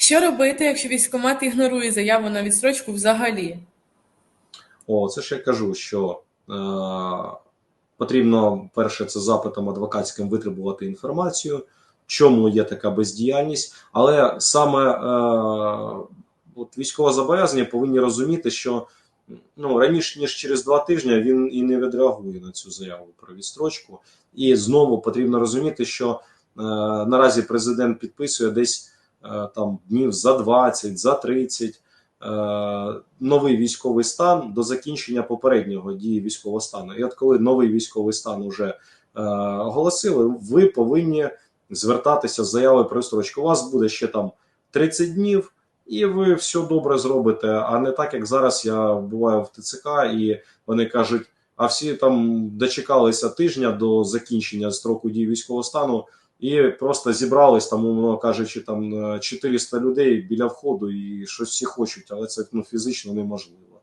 Що робити, якщо військкомат ігнорує заяву на відстрочку взагалі? О, це ж я кажу, що е, потрібно перше це запитом адвокатським витребувати інформацію, чому є така бездіяльність, але саме е, от військовозобов'язані повинні розуміти, що ну раніше ніж через два тижні він і не відреагує на цю заяву про відстрочку. І знову потрібно розуміти, що е, наразі президент підписує десь там днів за 20, за 30 е, новий військовий стан до закінчення попереднього дії військового стану. І от коли новий військовий стан уже е, оголосили, ви повинні звертатися з заявою про відстрочку. У вас буде ще там 30 днів. І ви все добре зробите, а не так, як зараз я буваю в ТЦК, і вони кажуть: а всі там дочекалися тижня до закінчення строку дії військового стану, і просто зібрались там, умовно кажучи, там е, 400 людей біля входу, і щось всі хочуть, але це ну, фізично неможливо.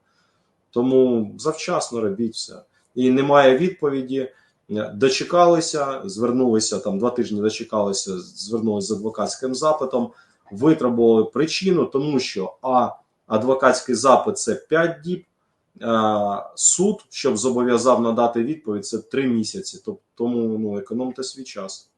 Тому завчасно робіть все. І немає відповіді. Е, Дочекалися, звернулися там два тижні. Дочекалися, звернулися з адвокатським запитом витребували причину, тому що а адвокатський запит це 5 діб, а, суд, щоб зобов'язав надати відповідь, це 3 місяці. Тобто, тому ну, економте свій час.